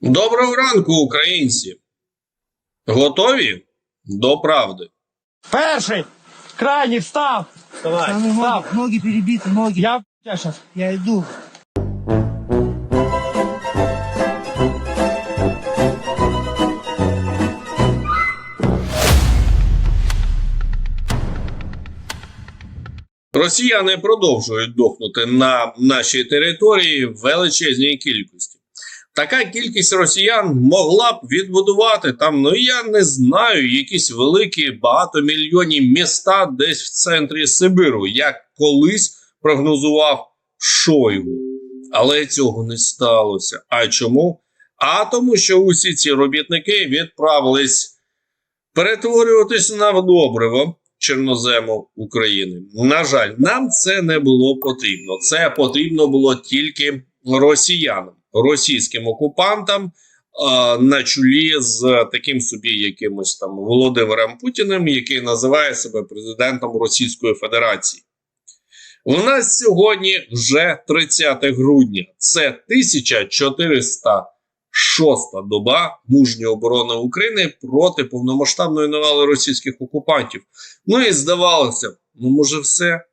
Доброго ранку, українці! Готові до правди? Перший! Крайній встав! Давай, Там ноги, встав! ноги перебиты, ноги. Я сейчас. Я иду. Росіяни продовжують дохнути на нашій території в величезній кількості. Така кількість росіян могла б відбудувати там, ну я не знаю, якісь великі багатомільйонні міста десь в центрі Сибиру, як колись прогнозував Шойгу. Але цього не сталося. А чому? А тому, що усі ці робітники відправились перетворюватись на добриво чорнозему України. На жаль, нам це не було потрібно. Це потрібно було тільки росіянам, російським окупантам. На чолі з таким собі якимось там Володимиром Путіним, який називає себе президентом Російської Федерації. У нас сьогодні вже 30 грудня. Це 1406 доба мужньої оборони України проти повномасштабної навали російських окупантів. Ну і здавалося, ну може все?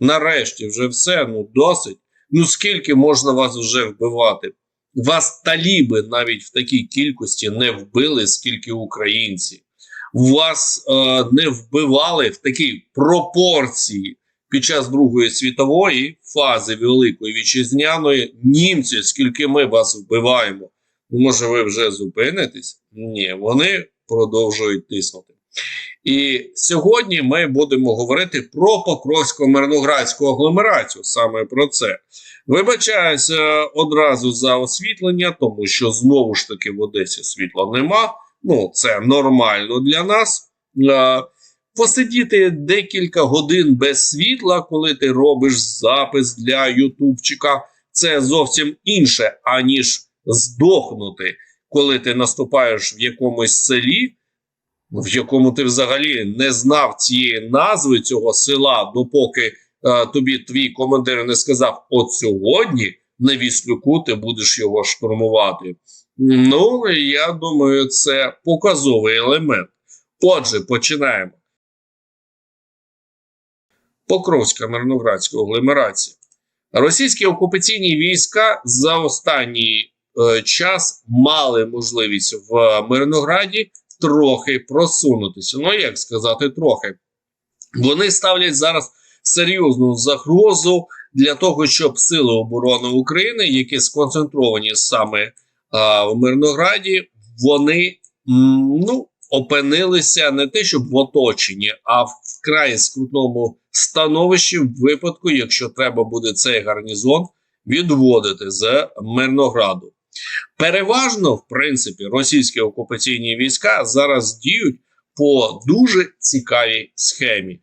Нарешті вже все, ну досить. Ну скільки можна вас вже вбивати? Вас таліби навіть в такій кількості не вбили, скільки українці. Вас е, не вбивали в такій пропорції під час Другої світової фази Великої Вітчизняної німці, скільки ми вас вбиваємо. Може, ви вже зупинитесь? Ні, вони продовжують тиснути. І сьогодні ми будемо говорити про Покровсько-Мирноградську агломерацію, саме про це. Вибачаюся одразу за освітлення, тому що знову ж таки в Одесі світла нема. Ну, це нормально для нас. Е, Посидіти декілька годин без світла, коли ти робиш запис для Ютубчика, це зовсім інше, аніж здохнути, коли ти наступаєш в якомусь селі, в якому ти взагалі не знав цієї назви цього села, допоки е, тобі твій командир не сказав: от сьогодні на Віслюку ти будеш його штурмувати. Ну, я думаю, це показовий елемент. Отже, починаємо. Покровська Мирноградська агломерація. Російські окупаційні війська за останній е, час мали можливість в Мирнограді трохи просунутися. Ну, як сказати, трохи. Вони ставлять зараз серйозну загрозу для того, щоб сили оборони України, які сконцентровані саме а, в Мирнограді, вони ну, опинилися не те, щоб в оточенні, а в вкрай скрутному становищі в випадку, якщо треба буде цей гарнізон відводити з Мирнограду. Переважно, в принципі, російські окупаційні війська зараз діють по дуже цікавій схемі.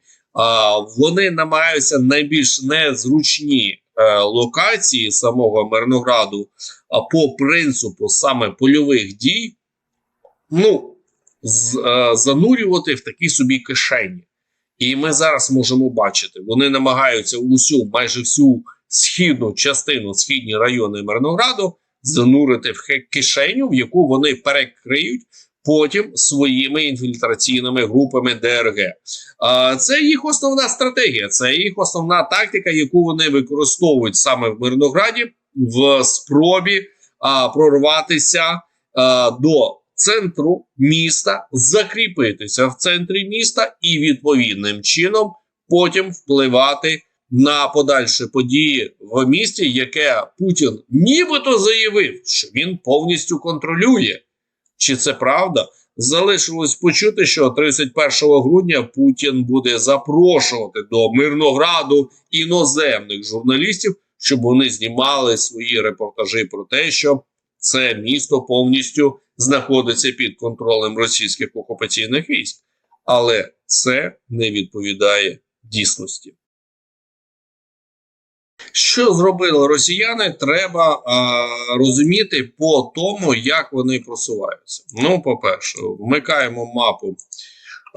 Вони намагаються найбільш незручні е, локації самого Мирнограду, а по принципу саме польових дій, ну, е, занурювати в такі собі кишені. І ми зараз можемо бачити, вони намагаються усю, майже всю східну частину, східні райони Мирнограду занурити в кишеню, в яку вони перекриють потім своїми інфільтраційними групами ДРГ. Це їх основна стратегія, це їх основна тактика, яку вони використовують саме в Мирнограді в спробі прорватися до центру міста, закріпитися в центрі міста і відповідним чином потім впливати на подальші події в місті, яке Путін нібито заявив, що він повністю контролює. Чи це правда? Залишилось почути, що 31 грудня Путін буде запрошувати до Мирнограду іноземних журналістів, щоб вони знімали свої репортажі про те, що це місто повністю знаходиться під контролем російських окупаційних військ. Але це не відповідає дійсності. Що зробили росіяни, треба а, розуміти по тому, як вони просуваються. Ну, по-перше, вмикаємо мапу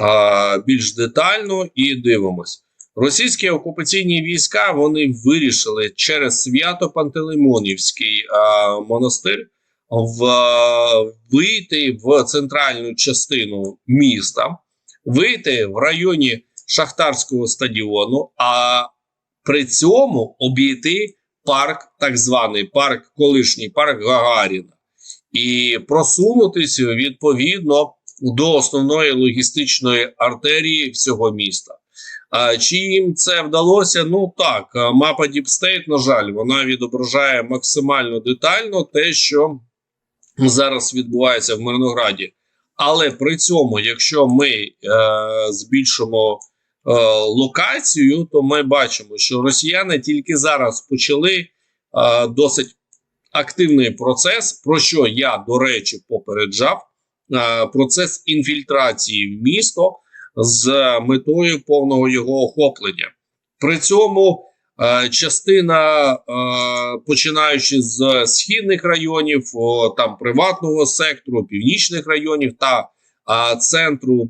а, більш детально і дивимось. Російські окупаційні війська вони вирішили через свято Пантелеймонівський а, монастир в, е, вийти в центральну частину міста, вийти в районі Шахтарського стадіону, а при цьому обійти парк, так званий парк, колишній парк Гагаріна, і просунутися відповідно до основної логістичної артерії всього міста. А, чи їм це вдалося? Ну так, мапа State, на жаль, вона відображає максимально детально те, що зараз відбувається в Мирнограді. Але при цьому, якщо ми е, збільшимо локацію, то ми бачимо, що росіяни тільки зараз почали е, досить активний процес, про що я, до речі, попереджав. е, Процес інфільтрації в місто з метою повного його охоплення. При цьому е, частина, е, починаючи з східних районів, там приватного сектору, північних районів та е, центру е,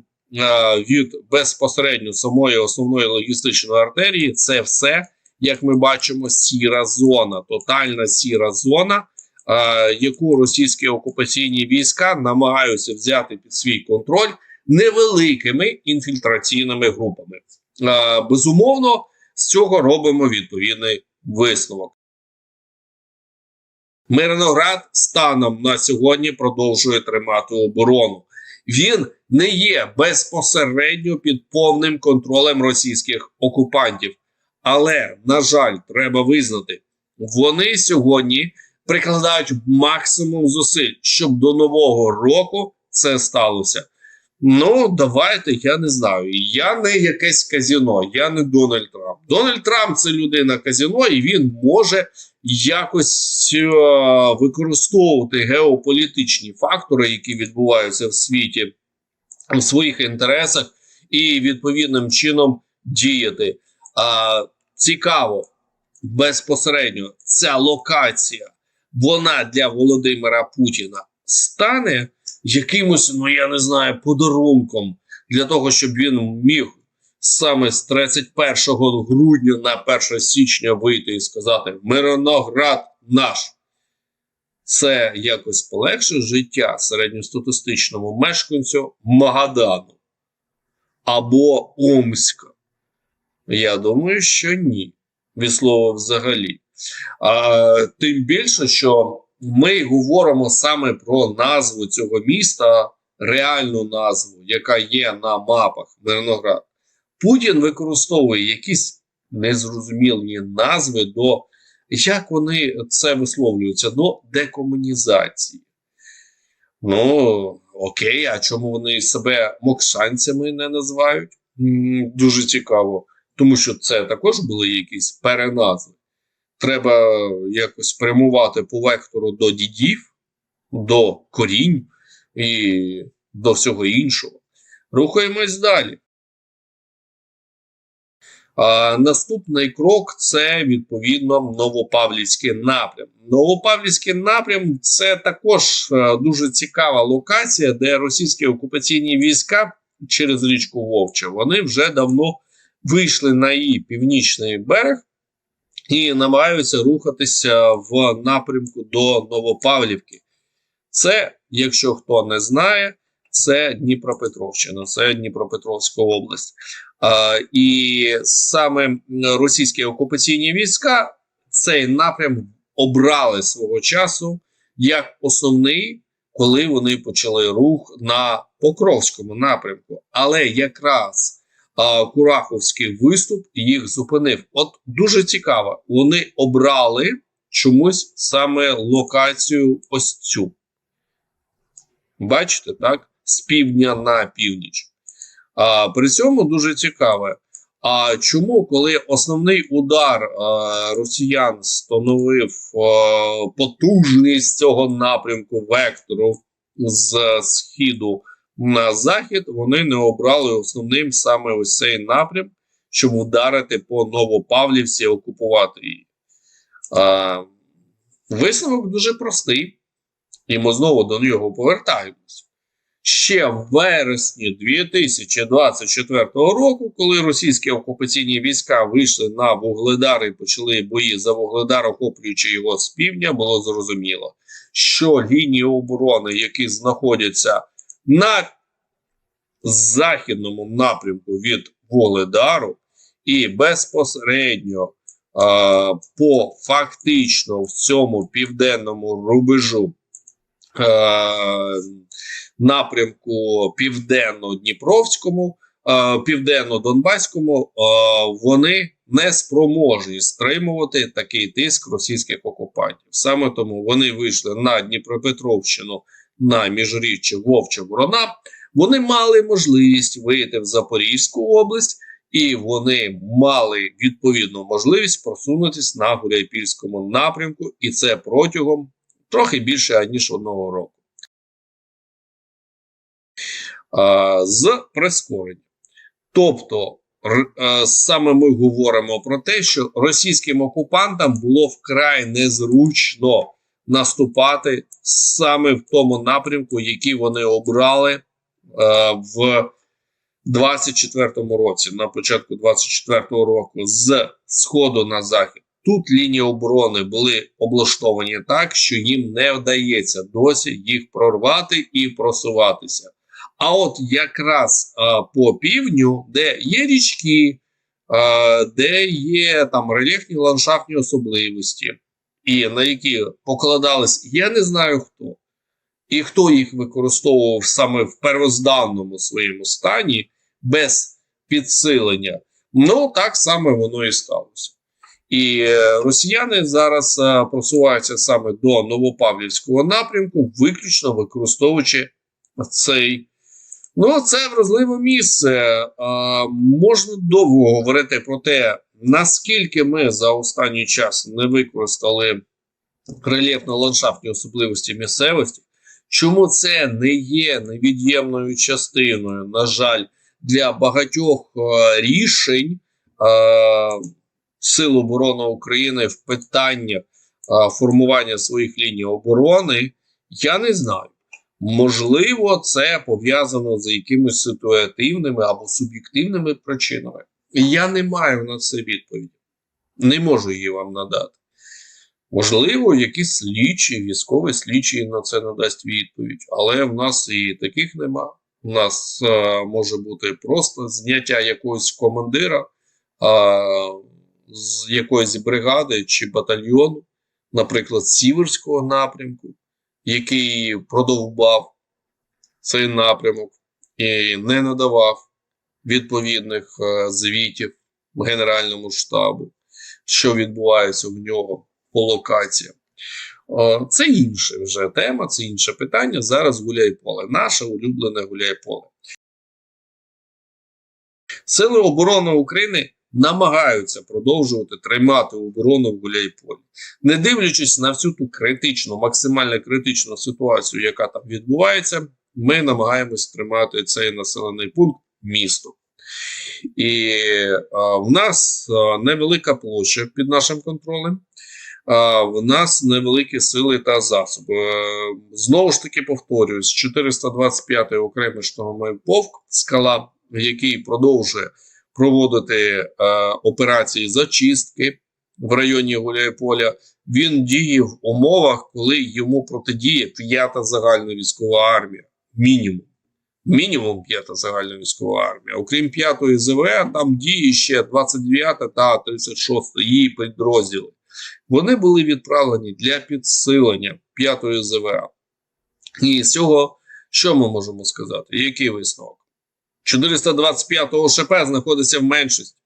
від безпосередньо самої основної логістичної артерії, це все, як ми бачимо, сіра зона, тотальна сіра зона. е, Яку російські окупаційні війська намагаються взяти під свій контроль невеликими інфільтраційними групами. Е, безумовно, з цього робимо відповідний висновок. Мирноград станом на сьогодні продовжує тримати оборону. Він не є безпосередньо під повним контролем російських окупантів. Але, на жаль, треба визнати, вони сьогодні прикладають максимум зусиль, щоб до нового року це сталося. Ну, давайте, я не знаю. Я не якесь казіно, я не Дональд Трамп. Дональд Трамп це людина казіно, і він може якось е, використовувати геополітичні фактори, які відбуваються в світі в своїх інтересах, і відповідним чином діяти. А, цікаво, безпосередньо ця локація, вона для Володимира Путіна стане якимось, ну я не знаю, подарунком для того, щоб він міг саме з 31 грудня на 1 січня вийти і сказати: Мирноград наш. Це якось полегшить життя середньостатистичному мешканцю Магадану або Омська. Я думаю, що ні. Від слова взагалі. А, Тим більше, що ми говоримо саме про назву цього міста, реальну назву, яка є на мапах Мирноград. Путін використовує якісь незрозумілі назви до як вони це висловлюються до декомунізації. Ну, окей, а чому вони себе мокшанцями не називають? Дуже цікаво, тому що це також були якісь переназви. Треба якось прямувати по вектору до дідів, до корінь і до всього іншого. Рухаємось далі. А, наступний крок це відповідно Новопавлівський напрям. Новопавлівський напрям це також е, дуже цікава локація, де російські окупаційні війська через річку Вовча вони вже давно вийшли на її північний берег і намагаються рухатися в напрямку до Новопавлівки. Це, якщо хто не знає, це Дніпропетровщина, це Дніпропетровська область. А, і саме російські окупаційні війська цей напрям обрали свого часу як основний, коли вони почали рух на Покровському напрямку. Але якраз Кураховський виступ їх зупинив. От дуже цікаво, вони обрали чомусь саме локацію ось цю. Бачите, так? З півдня на північ. А, При цьому дуже цікаве. А чому, коли основний удар а, росіян становив а, потужність цього напрямку вектору з східу на захід, вони не обрали основним саме ось цей напрям, щоб вдарити по Новопавлівці окупувати її? А, Висновок дуже простий, і ми знову до нього повертаємось ще в вересні 2024 року, коли російські окупаційні війська вийшли на Вугледар і почали бої за Вугледар, охоплюючи його з півдня, було зрозуміло, що лінії оборони, які знаходяться на західному напрямку від Вугледару, і безпосередньо а, по фактично в цьому південному рубежу е, напрямку південно-дніпровському, південно-донбаському, вони не спроможні стримувати такий тиск російських окупантів. Саме тому вони вийшли на Дніпропетровщину на міжріччя Вовча Ворона. Вони мали можливість вийти в Запорізьку область. І вони мали відповідну можливість просунутися на Гуляйпільському напрямку, і це протягом трохи більше ніж одного року. А, з прискоренням. Тобто, а, саме ми говоримо про те, що російським окупантам було вкрай незручно наступати саме в тому напрямку, який вони обрали е, в 24-му році, на початку 24-го року, з сходу на захід. Тут лінії оборони були облаштовані так, що їм не вдається досі їх прорвати і просуватися. А от якраз а, по півдню, де є річки, а, де є там рельєфні ландшафтні особливості, і на які покладались, я не знаю хто, і хто їх використовував саме в первозданному своєму стані без підсилення. Ну так саме воно і сталося. І е, росіяни зараз е, просуваються саме до Новопавлівського напрямку, виключно використовуючи цей. Ну, це вразливе місце. Е, можна довго говорити про те, наскільки ми за останній час не використали рельєфно-ландшафтні особливості місцевості, чому це не є невід'ємною частиною, на жаль, для багатьох е, рішень. Е, Сил оборони України в питання е, формування своїх ліній оборони, я не знаю. Можливо, це пов'язано з якимись ситуативними або суб'єктивними причинами. Я не маю на це відповіді. Не можу її вам надати. Можливо, якісь слідчі, військові слідчі на це надасть відповідь, але в нас і таких нема. У нас е, може бути просто зняття якогось командира. Е, з якоїсь бригади чи батальйону, наприклад, Сіверського напрямку, який продовбав цей напрямок і не надавав відповідних е, звітів Генеральному штабу, що відбувається в нього по локаціям. Е, Це інша вже тема, це інше питання. Зараз гуляй поле. Наше улюблене гуляй поле. Сили оборони України намагаються продовжувати тримати оборону в Гуляйполі, не дивлячись на всю ту критичну, максимально критичну ситуацію, яка там відбувається, ми намагаємось тримати цей населений пункт місто. І в нас невелика площа під нашим контролем. В нас невеликі сили та засоби. Е, Знову ж таки повторююсь: 425 й окремий штурмовий полк скала, який продовжує проводити е, операції зачистки в районі Гуляйполя. Він діє в умовах, коли йому протидіє п'ята загальна військова армія. Мінімум. Мінімум п'ята загальна військова армія. Окрім п'ятої ЗВ, там діє ще 29 та 36 її підрозділи. Вони були відправлені для підсилення п'ятої ЗВА. І з цього що ми можемо сказати? Який висновок? 425-го ШП знаходиться в меншості.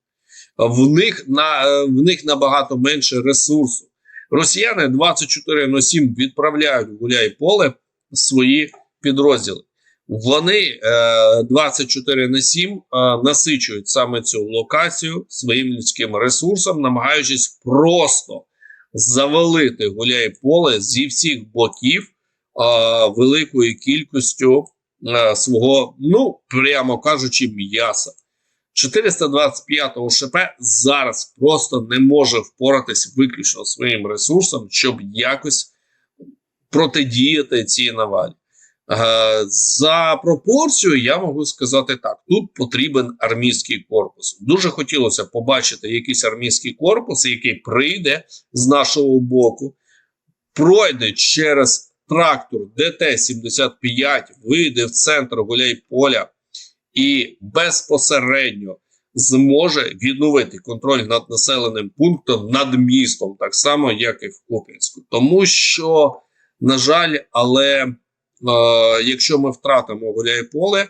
В них на, в них набагато менше ресурсу. Росіяни 24 на 7 відправляють в гуляй поле свої підрозділи. Вони е, 24 на 7 е, насичують саме цю локацію своїм людським ресурсом, намагаючись просто завалити гуляй поле зі всіх боків е, великою кількістю е, свого, ну прямо кажучи, м'яса. 425-го ШП зараз просто не може впоратись виключно своїм ресурсом, щоб якось протидіяти цій навалі. Е, За пропорцію я можу сказати так: тут потрібен армійський корпус. Дуже хотілося побачити якийсь армійський корпус, який прийде з нашого боку, пройде через трактор ДТ-75, вийде в центр Гуляйполя і безпосередньо зможе відновити контроль над населеним пунктом, над містом, так само, як і в Куп'янську. Тому що, на жаль, але якщо ми втратимо Гуляйполе,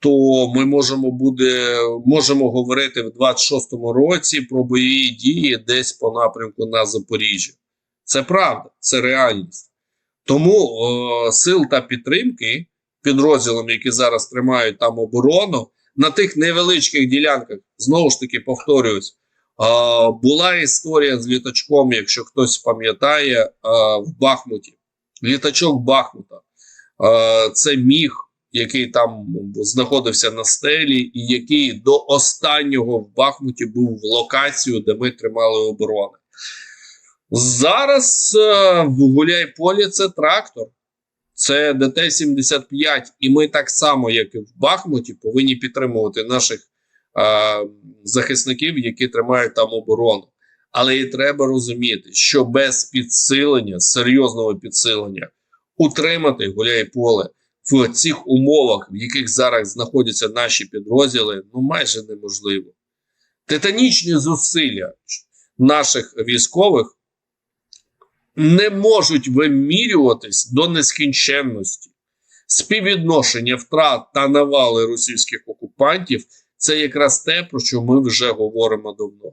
то ми можемо буде, можемо говорити в 26-му році про бойові дії десь по напрямку на Запоріжжя. Це правда, це реальність. Тому е, сил та підтримки підрозділам, які зараз тримають там оборону, на тих невеличких ділянках, знову ж таки повторююсь, е, була історія з літачком, якщо хтось пам'ятає, е, в Бахмуті. Літачок Бахмута. Е, це міг, який там знаходився на стелі, і який до останнього в Бахмуті був в локацію, де ми тримали оборони. Зараз е, в Гуляйполі це трактор, це ДТ-75, і ми так само, як і в Бахмуті, повинні підтримувати наших е, захисників, які тримають там оборону. Але і треба розуміти, що без підсилення, серйозного підсилення, утримати Гуляйполе в цих умовах, в яких зараз знаходяться наші підрозділи, ну майже неможливо. Титанічні зусилля наших військових не можуть вимірюватись до нескінченності. Співвідношення втрат та навали російських окупантів це якраз те, про що ми вже говоримо давно.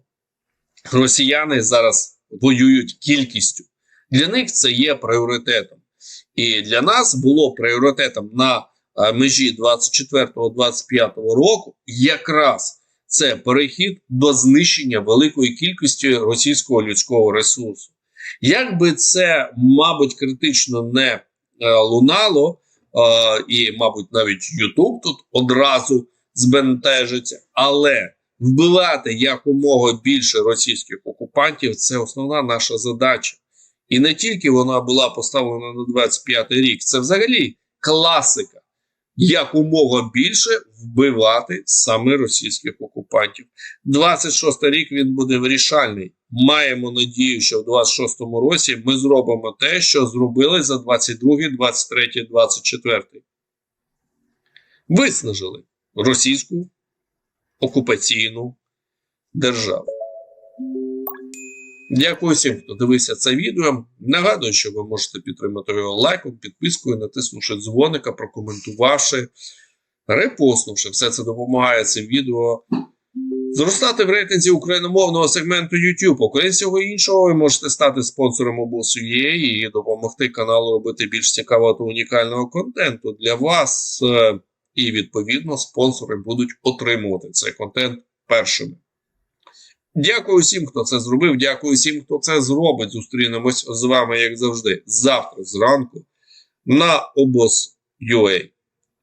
Росіяни зараз воюють кількістю. Для них це є пріоритетом. І для нас було пріоритетом на е, межі 24-25 року якраз це перехід до знищення великої кількості російського людського ресурсу. Як би це, мабуть, критично не е, лунало, е, і, мабуть, навіть Ютуб тут одразу збентежиться, але вбивати якомога більше російських окупантів це основна наша задача. І не тільки вона була поставлена на 25-й рік, це взагалі класика. Якомога більше вбивати саме російських окупантів. 26-й рік він буде вирішальний. Маємо надію, що в 26-му році ми зробимо те, що зробили за 22, 23, 24. Виснажили російську окупаційну державу. Дякую всім, хто дивився це відео. Нагадую, що ви можете підтримати його лайком, підпискою, натиснувши дзвоника, прокоментувавши, репостнувши. Все це допомагає цим відео зростати в рейтинзі україномовного сегменту YouTube. Окрім всього іншого, ви можете стати спонсором обосу.ua і допомогти каналу робити більш цікавого та унікального контенту для вас. Е, І відповідно спонсори будуть отримувати цей контент першими. Дякую всім, хто це зробив. Дякую всім, хто це зробить. Зустрінемось з вами, як завжди, завтра зранку на обоз.ua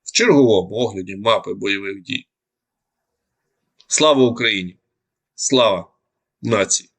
в черговому огляді мапи бойових дій. Слава Україні! Слава нації!